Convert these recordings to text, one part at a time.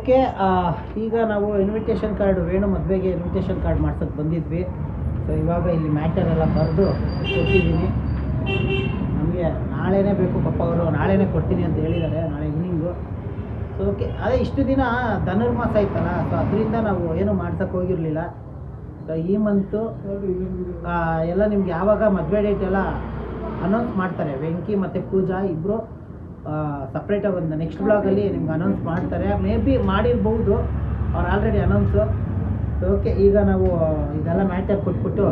Okay ಈಗ ನಾವು invitation card Venu ಮದುವೆಗೆ ಇನ್ವಿಟೇಷನ್ ಕಾರ್ಡ್ ಮಾಡ್ಸೋಕ್ಕೆ ಬಂದಿದ್ವಿ. ಸೊ ಇವಾಗ ಇಲ್ಲಿ ಮ್ಯಾಟರ್ ಎಲ್ಲ ಬರೆದು ಕೊಟ್ಟಿದ್ದೀನಿ. ನಮಗೆ ನಾಳೆನೇ ಬೇಕು ಪಪ್ಪ ಅವರು, ನಾಳೆನೇ ಕೊಡ್ತೀನಿ ಅಂತ ಹೇಳಿದ್ದಾರೆ, ನಾಳೆ ಈವ್ನಿಂಗು ಸೊ ಓಕೆ ಅದೇ ಇಷ್ಟು ದಿನ ಧನುರ್ಮಾಸ ಆಯ್ತಲ್ಲ ಸೊ ಅದರಿಂದ ನಾವು ಏನೂ ಮಾಡ್ಸೋಕ್ಕೆ ಹೋಗಿರಲಿಲ್ಲ. ಸೊ ಈ ಮಂತು ಎಲ್ಲ ನಿಮ್ಗೆ ಯಾವಾಗ ಮದುವೆ ಡೇಟ್ ಎಲ್ಲ ಅನೌನ್ಸ್ ಮಾಡ್ತಾರೆ. ವೆಂಕಿ ಮತ್ತು ಪೂಜಾ ಇಬ್ಬರು ಸಪ್ರೇಟಾಗಿ ಒಂದು ನೆಕ್ಸ್ಟ್ ಬ್ಲಾಗಲ್ಲಿ ನಿಮ್ಗೆ ಅನೌನ್ಸ್ ಮಾಡ್ತಾರೆ. ಮೇ ಬಿ ಮಾಡಿರ್ಬೋದು. ಅವ್ರು ಆಲ್ರೆಡಿ ಅನೌನ್ಸು ಸೊ ಓಕೆ ಈಗ ನಾವು ಇದೆಲ್ಲ ಮ್ಯಾಟರ್ ಕೊಟ್ಬಿಟ್ಟು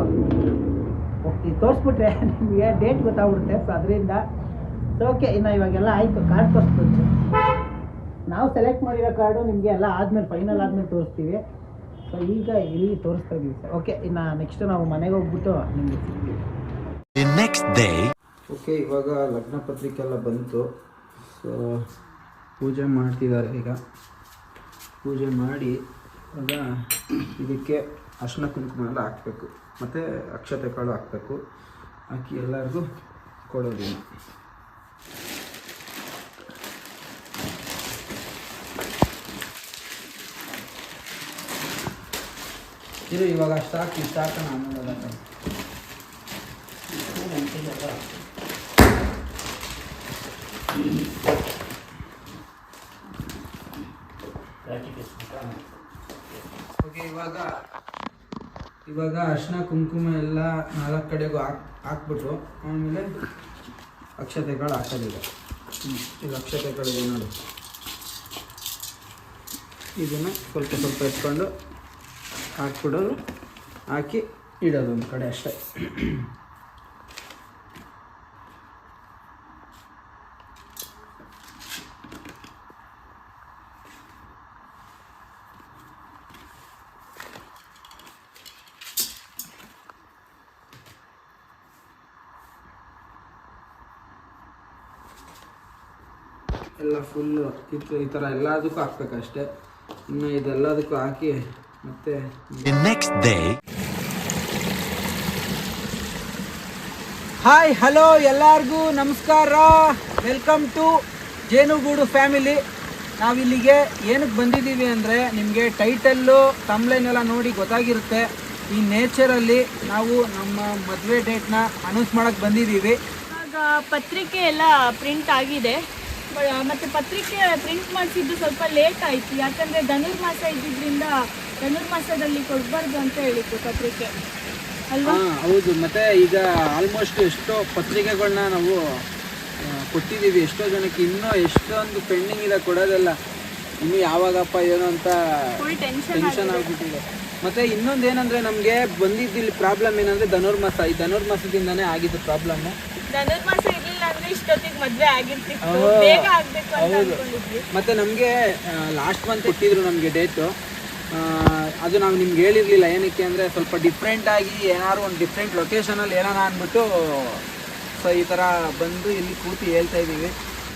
ಹೋಗ್ತೀವಿ. ತೋರಿಸ್ಬಿಟ್ರೆ ನಿಮಗೆ ಡೇಟ್ ಗೊತ್ತಾಗ್ಬಿಡುತ್ತೆ. ಸೊ ಅದರಿಂದ ಸೊ ಓಕೆ ಇನ್ನು ಇವಾಗೆಲ್ಲ ಆಯಿತು. ಕಾರ್ಡ್ ತೋರಿಸ್ಬಿಟ್ಟು ನಾವು ಸೆಲೆಕ್ಟ್ ಮಾಡಿರೋ ಕಾರ್ಡು ನಿಮಗೆ ಎಲ್ಲ ಆದಮೇಲೆ ಫೈನಲ್ ಆದಮೇಲೆ ತೋರಿಸ್ತೀವಿ. ಸೊ ಈಗ ಇಲ್ಲಿ ತೋರಿಸ್ತಾ ಇದ್ದೀವಿ ಸರ್ ಓಕೆ ಇನ್ನು ನೆಕ್ಸ್ಟ್ ನಾವು ಮನೆಗೆ ಹೋಗ್ಬಿಟ್ಟು ನಿಮಗೆ ಸಿಗ್ತೀವಿ. ನೆಕ್ಸ್ಟ್ ಡೇ ಓಕೆ ಇವಾಗ ಲಗ್ನ ಪತ್ರಿಕೆ ಎಲ್ಲ ಬಂತು. ಸೊ ಪೂಜೆ ಮಾಡ್ತಿದ್ದಾರೆ ಈಗ. ಪೂಜೆ ಮಾಡಿ, ಆಗ ಇದಕ್ಕೆ ಅರ್ಶಿನ ಕುಂಕುಮ ಎಲ್ಲ ಹಾಕಬೇಕು. ಮತ್ತು ಅಕ್ಷತೆ ಕಾಳು ಹಾಕಬೇಕು. ಹಾಕಿ ಎಲ್ಲರಿಗೂ ಕೊಡೋದಿಲ್ಲ ಇದು ಇವಾಗ ಸ್ಟಾಕ್ ಈ ಸ್ಟಾಕ್ ಹಾಕೋಣ. ಓಕೆ ಇವಾಗ ಇವಾಗ ಅರ್ಶಿನ ಕುಂಕುಮ ಎಲ್ಲ ನಾಲ್ಕು ಕಡೆಗೂ ಹಾಕ್ ಹಾಕ್ಬಿಟ್ಟು ಆಮೇಲೆ ಅಕ್ಷತೆಗಳು ಹಾಕೋದಿಲ್ಲ ಈಗ ಅಕ್ಷತೆಗಳಿದೆ ನೋಡಿ. ಇದನ್ನು ಸ್ವಲ್ಪ ಸ್ವಲ್ಪ ಎತ್ಕೊಂಡು ಹಾಕ್ಬಿಡೋದು. ಹಾಕಿ ಇಡೋದು ಒಂದು ಕಡೆ ಅಷ್ಟೇ. ಎಲ್ಲ ಫುಲ್ಲು ಇತ್ತು ಈ ಥರ ಎಲ್ಲದಕ್ಕೂ ಹಾಕ್ಬೇಕಷ್ಟೆ ಇನ್ನು ಇದೆಲ್ಲದಕ್ಕೂ ಹಾಕಿ ಮತ್ತೆ ನೆಕ್ಸ್ಟ್ ಡೇ. ಹಾಯ್ ಹಲೋ ಎಲ್ಲರಿಗೂ ನಮಸ್ಕಾರ. ವೆಲ್ಕಮ್ ಟು ಜೇನುಗೂಡು ಫ್ಯಾಮಿಲಿ ನಾವಿಲ್ಲಿಗೆ ಏನಕ್ಕೆ ಬಂದಿದ್ದೀವಿ ಅಂದರೆ ನಿಮಗೆ ಟೈಟಲ್ಲು ತಮ್ಲೈನ್ ಎಲ್ಲ ನೋಡಿ ಗೊತ್ತಾಗಿರುತ್ತೆ. ಈ ನೇಚರಲ್ಲಿ ನಾವು ನಮ್ಮ ಮದುವೆ ಡೇಟ್ನ ಅನೌನ್ಸ್ ಮಾಡೋಕ್ಕೆ ಬಂದಿದ್ದೀವಿ. ಇವಾಗ ಪತ್ರಿಕೆ ಎಲ್ಲ ಪ್ರಿಂಟ್ ಆಗಿದೆ. ಮತ್ತೆ ಪತ್ರಿಕೆ ಪ್ರಿಂಟ್ ಮಾಡಿಸಿದ್ದು ಸ್ವಲ್ಪ ಲೇಟ್ ಆಯ್ತು. ಯಾಕಂದ್ರೆ ಧನುರ್ಮಾಸ ಇದ್ದಿದ್ರಿಂದ ಧನುರ್ಮಾಸದಲ್ಲಿ ಕೊಡಬಾರ್ದು ಅಂತ ಹೇಳಿತ್ತು ಪತ್ರಿಕೆ. ಅಲ್ವಾ? ಹೌದು. ಮತ್ತೆ ಈಗ ಆಲ್ಮೋಸ್ಟ್ ಎಷ್ಟೋ ಪತ್ರಿಕೆಗಳನ್ನ ನಾವು ಕೊಟ್ಟಿದ್ದೀವಿ. ಎಷ್ಟೋ ಜನಕ್ಕೆ ಇನ್ನೂ ಎಷ್ಟೊಂದು ಪೆಂಡಿಂಗ್ ಇದೆ ಕೊಡೋದೆಲ್ಲ. ಇನ್ನು ಯಾವಾಗಪ್ಪ ಏನು ಅಂತ ಟೆನ್ಷನ್ ಆಗಿಬಿಟ್ಟಿದೆ. ಮತ್ತೆ ಇನ್ನೊಂದು ಏನಂದ್ರೆ ನಮಗೆ ಬಂದಿದ್ದಿಲ್ಲಿ ಪ್ರಾಬ್ಲಮ್ ಏನಂದ್ರೆ ಧನುರ್ಮಾಸ ಈ ಧನುರ್ಮಾಸದಿಂದಾನೇ ಆಗಿದ್ದು ಪ್ರಾಬ್ಲಮ್ ಧನುರ್ಮಾಸ ಇಷ್ಟೊತ್ತಿಗೆ ಮದ್ವೆ ಆಗಿರ್ತಿತ್ತು ಹೌದು. ಬೇಗ ಆಗ್ಬೇಕು ಅಂತ ಹೌದು. ಅನ್ಕೊಂಡಿದ್ವಿ ಮತ್ತೆ ನಮಗೆ ಲಾಸ್ಟ್ ಮಂತ್ ಕೊಟ್ಟಿದ್ರು ನಮಗೆ ಡೇಟು ಅದು ನಾವು ನಿಮ್ಗೆ ಹೇಳಿರ್ಲಿಲ್ಲ ಏನಕ್ಕೆ ಅಂದರೆ ಸ್ವಲ್ಪ ಡಿಫ್ರೆಂಟ್ ಆಗಿ ಏನಾದ್ರು ಒಂದು ಡಿಫ್ರೆಂಟ್ ಲೊಕೇಶನಲ್ಲಿ ಏನಾರ ಅಂದ್ಬಿಟ್ಟು ಸೊ ಈ ಥರ ಬಂದು ಇಲ್ಲಿ ಕೂತು ಹೇಳ್ತಾ ಇದ್ದೀವಿ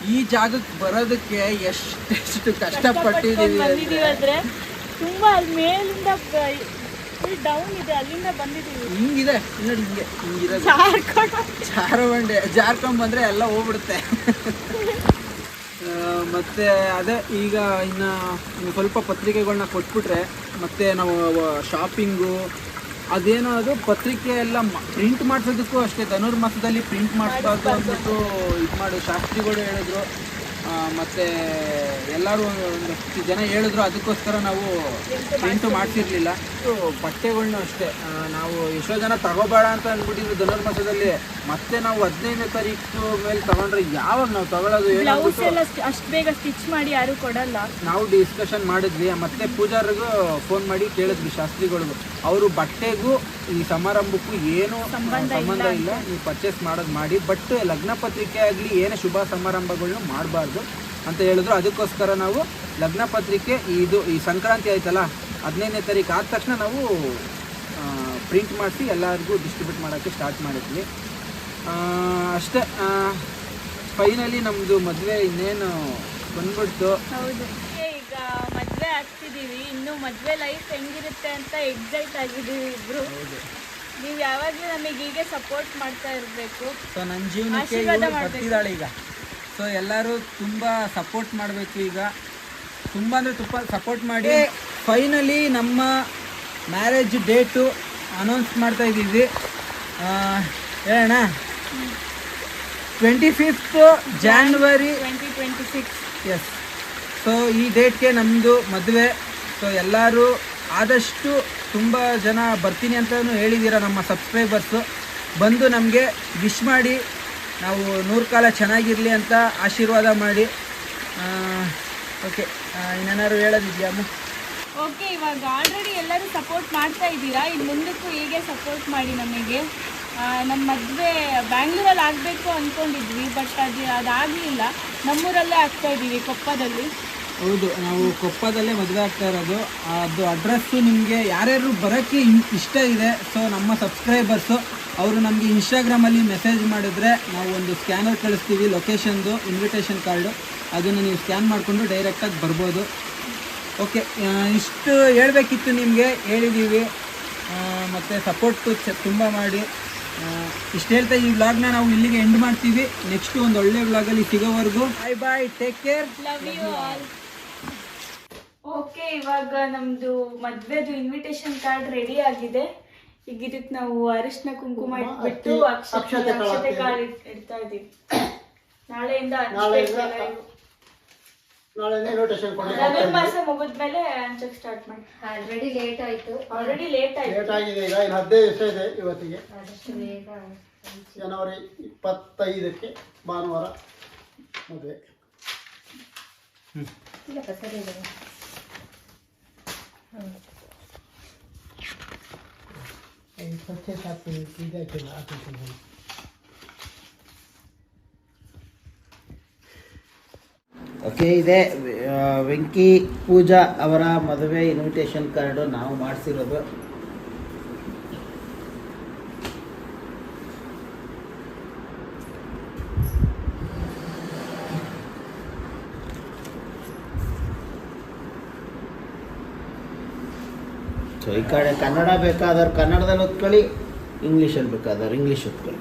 ಈ ಜಾಗಕ್ಕೆ ಬರೋದಕ್ಕೆ ಎಷ್ಟೆಷ್ಟು ಕಷ್ಟಪಟ್ಟಿದ್ದೀವಿ ಬಂದಿದೀವಿ ಅಂದ್ರೆ ಆದ್ರೆ ತುಂಬಾ ಅಲ್ಲಿ ಮೇಲಿಂದ ಡೌನ್ ಇದೆ ಅಲ್ಲಿಂದ ಹಿಂಗಿದೆ ನೋಡಿ ಹಿಂಗೆ ಹಿಂಗಿದೆ. ಜಾರ್ಕೊಂಡು ಜಾರಬಂಡೆ ಜಾರ್ಕೊಂಡ್ ಬಂದ್ರೆ ಎಲ್ಲ ಹೋಗ್ಬಿಡುತ್ತೆ. ಮತ್ತೆ ಅದೇ ಈಗ ಇನ್ನ ಸ್ವಲ್ಪ ಪತ್ರಿಕೆಗಳನ್ನ ಕೊಟ್ಬಿಟ್ರೆ ಮತ್ತೆ ನಾವು ಶಾಪಿಂಗು ಅದೇನೋ ಅದು ಪತ್ರಿಕೆ ಎಲ್ಲ ಪ್ರಿಂಟ್ ಮಾಡಿಸೋದಕ್ಕೂ ಅಷ್ಟೇ ಧನುರ್ಮಾಸದಲ್ಲಿ ಪ್ರಿಂಟ್ ಮಾಡಿಸ್ಬಾರ್ದು ಅಂದ್ಬಿಟ್ಟು ಇದು ಮಾಡು ಶಾಸ್ತ್ರಿಗಳು ಹೇಳಿದ್ರು. ಮತ್ತೆ ಎಲ್ಲರೂ ಒಂದು ಹತ್ತು ಜನ ಹೇಳಿದ್ರು ಅದಕ್ಕೋಸ್ಕರ ನಾವು ಪ್ರಿಂಟು ಮಾಡ್ತಿರ್ಲಿಲ್ಲ. ಬಟ್ಟೆಗಳ್ನು ಅಷ್ಟೇ. ನಾವು ಎಷ್ಟೋ ಜನ ತಗೋಬೇಡ ಅಂತ ಅಂದ್ಬಿಟ್ಟಿದ್ರು ಧನುರ್ಮಾಸದಲ್ಲಿ. ಮತ್ತೆ ನಾವು ಹದಿನೈದನೇ ತಾರೀಕು ಮೇಲೆ ತಗೊಂಡ್ರೆ ಯಾವಾಗ ನಾವು ತಗೊಳ್ಳೋದು ಅಷ್ಟು ಬೇಗ ಸ್ಟಿಚ್ ಮಾಡಿ ಯಾರು ಕೊಡಲ್ಲ. ನಾವು ಡಿಸ್ಕಷನ್ ಮಾಡಿದ್ವಿ. ಮತ್ತೆ ಪೂಜಾರಿಗೂ ಫೋನ್ ಮಾಡಿ ಕೇಳಿದ್ವಿ ಶಾಸ್ತ್ರಿಗಳಿಗೂ. ಅವರು ಬಟ್ಟೆಗೂ ಈ ಸಮಾರಂಭಕ್ಕೂ ಏನು ಸಂಬಂಧ ಇಲ್ಲ. ನೀವು ಪರ್ಚೇಸ್ ಮಾಡೋದು ಮಾಡಿ. ಬಟ್ ಲಗ್ನ ಪತ್ರಿಕೆ ಆಗಲಿ ಏನೇ ಶುಭ ಸಮಾರಂಭಗಳನ್ನ ಮಾಡಬಾರ್ದು ಅಂತ ಹೇಳಿದ್ರು. ಅದಕ್ಕೋಸ್ಕರ ನಾವು ಲಗ್ನ ಪತ್ರಿಕೆ ಇದು ಈ ಸಂಕ್ರಾಂತಿ ಆಯ್ತಲ್ಲ ಹದಿನೈದನೇ ತಾರೀಕು ಆದ ತಕ್ಷಣ ನಾವು ಪ್ರಿಂಟ್ ಮಾಡಿಸಿ ಎಲ್ಲರಿಗೂ ಡಿಸ್ಟ್ರಿಬ್ಯೂಟ್ ಮಾಡೋಕ್ಕೆ ಸ್ಟಾರ್ಟ್ ಮಾಡಿದ್ವಿ. ಅಷ್ಟೇ ಫೈನಲಿ ನಮ್ಮದು ಮದುವೆ ಇನ್ನೇನು ಬಂದ್ಬಿಡ್ತು. ಆಗ್ತಿದೀವಿ ಇನ್ನು ಮದ್ವೆ ಲೈಫ್ ಹೆಂಗಿರುತ್ತೆ ಅಂತ ಎಕ್ಸೈಟ್ ಆಗಿದ್ದೀವಿ ಇಬ್ರು. ನೀವು ಯಾವಾಗಲೂ ನಮಗೆ ಹೀಗೆ ಸಪೋರ್ಟ್ ಮಾಡ್ತಾ ಇರಬೇಕು. ಸೊ ನನ್ನ ಜೀವನಕ್ಕೆ ಆಶೀರ್ವಾದ ಇವ್ಳು ಮಾಡ್ಬೇಕು. ಬರ್ತಿದ್ದಾಳೆ ಈಗ. ಸೊ ಎಲ್ಲರೂ ತುಂಬ ಸಪೋರ್ಟ್ ಮಾಡಬೇಕು ಈಗ. ತುಂಬಾ ಅಂದರೆ ತುಂಬ ಸಪೋರ್ಟ್ ಮಾಡಿ. ಫೈನಲಿ ನಮ್ಮ ಮ್ಯಾರೇಜ್ ಡೇಟು ಅನೌನ್ಸ್ ಮಾಡ್ತಾ ಇದ್ದೀವಿ. ಆ, ಹೇಳೋಣ twenty fifth January twenty twenty six yes so ಈ ಡೇಟ್ಗೆ ನಮ್ಮದು ಮದುವೆ. ಸೊ ಎಲ್ಲರೂ ಆದಷ್ಟು ತುಂಬ ಜನ ಬರ್ತೀನಿ ಅಂತಲೂ ಹೇಳಿದ್ದೀರ ನಮ್ಮ ಸಬ್ಸ್ಕ್ರೈಬರ್ಸು ಬಂದು ನಮಗೆ ವಿಶ್ ಮಾಡಿ, ನಾವು ನೂರು ಕಾಲ ಚೆನ್ನಾಗಿರಲಿ ಅಂತ ಆಶೀರ್ವಾದ ಮಾಡಿ. ಓಕೆ ಇನ್ನೇನಾದ್ರು ಹೇಳೋದಿದೆಯಾ ಅಮ್ಮ? ಓಕೆ ಇವಾಗ ಆಲ್ರೆಡಿ ಎಲ್ಲರೂ ಸಪೋರ್ಟ್ ಮಾಡ್ತಾ ಇದ್ದೀರಾ? ಇನ್ನು ಮುಂದಕ್ಕೂ ಹೀಗೆ ಸಪೋರ್ಟ್ ಮಾಡಿ ನಮಗೆ? ನಮ್ಮ ಮದುವೆ ಬ್ಯಾಂಗ್ಳೂರಲ್ಲಿ ಆಗಬೇಕು ಅಂದ್ಕೊಂಡಿದ್ವಿ ಬಟ್ ಅದು ಅದಾಗಲಿಲ್ಲ. ನಮ್ಮೂರಲ್ಲೇ ಆಗ್ತಾ ಇದ್ದೀವಿ ಕೊಪ್ಪದಲ್ಲಿ. ಹೌದು, ನಾವು ಕೊಪ್ಪದಲ್ಲೇ ಮದುವೆ ಆಗ್ತಾ ಇರೋದು. ಅದು ಅಡ್ರೆಸ್ಸು ನಿಮಗೆ ಯಾರ್ಯಾರು ಬರೋಕ್ಕೆ ಇಷ್ಟ ಇದೆ, ಸೊ ನಮ್ಮ ಸಬ್ಸ್ಕ್ರೈಬರ್ಸು, ಅವರು ನಮಗೆ ಇನ್ಸ್ಟಾಗ್ರಾಮಲ್ಲಿ ಮೆಸೇಜ್ ಮಾಡಿದ್ರೆ ನಾವು ಒಂದು ಸ್ಕ್ಯಾನರ್ ಕಳಿಸ್ತೀವಿ ಲೊಕೇಶನ್ದು ಇನ್ವಿಟೇಷನ್ ಕಾರ್ಡು ಅದನ್ನು ನೀವು ಸ್ಕ್ಯಾನ್ ಮಾಡಿಕೊಂಡು ಡೈರೆಕ್ಟಾಗಿ ಬರ್ಬೋದು. ಓಕೆ ಇಷ್ಟು ಹೇಳಬೇಕಿತ್ತು ನಿಮಗೆ ಹೇಳಿದ್ದೀವಿ ಮತ್ತು ಸಪೋರ್ಟು ಚ ತುಂಬ ಮಾಡಿ. ಇಷ್ಟು ಹೇಳ್ತಾ ಈ ವ್ಲಾಗ್ನ ನಾವು ಇಲ್ಲಿಗೆ ಎಂಡ್ ಮಾಡ್ತೀವಿ. ನೆಕ್ಸ್ಟ್ ಒಂದು ಒಳ್ಳೆ ವ್ಲಾಗಲ್ಲಿ ಸಿಗೋವರೆಗೂ. Bye bye take care love you all okay ಇವಾಗ ನಮ್ದು ಮದ್ವೆದು ಇನ್ವಿಟೇಷನ್ ಕಾರ್ಡ್ ರೆಡಿ ಆಗಿದೆ. ಈಗ ಇದಕ್ಕೆ ನಾವು ಅರಿಶಿನ ಕುಂಕುಮ ಇಟ್ಬಿಟ್ಟು ಅಕ್ಷತೆ- ಕಾರ್ಡ್. ಕಾಳು ಇಡ್ತಾ ಇದೀವಿ. ನಾಳೆಯಿಂದ ಮುಗಿದ್ಮೇಲೆ ಹಂಚಕ್ ಸ್ಟಾರ್ಟ್ ಮಾಡಿ. ಆಲ್ರೆಡಿ ಲೇಟ್ ಆಯ್ತು. ಆಲ್ರೆಡಿ ಲೇಟ್ ಆಯ್ತು. ಲೇಟ್ ಆಗಿದೆ ಈಗ ಇನ್ನು ಹದಿನೈದು ದಿವಸ ಇದೆ ಇವತ್ತಿಗೆ. ಆದಷ್ಟು ಬೇಗ ಜನವರಿ ಇಪ್ಪತ್ತೈದಕ್ಕೆ ಭಾನುವಾರ ಮದುವೆ. ಇಲ್ಲ ಸರಿ ಇದೆ ಓಕೆ, ಇದೆ. ವೆಂಕಿ ಪೂಜಾ ಅವರ ಮದುವೆ ಇನ್ವಿಟೇಷನ್ ಕಾರ್ಡು ನಾವು ಮಾಡಿಸಿರೋದು. ಸೊ ಈ ಕಡೆ ಕನ್ನಡ ಬೇಕಾದ್ರೆ ಕನ್ನಡದಲ್ಲಿ ಓದ್ಕೊಳ್ಳಿ ಇಂಗ್ಲೀಷಲ್ಲಿ ಬೇಕಾದವ್ರು ಇಂಗ್ಲೀಷ್ ಓದ್ಕೊಳ್ಳಿ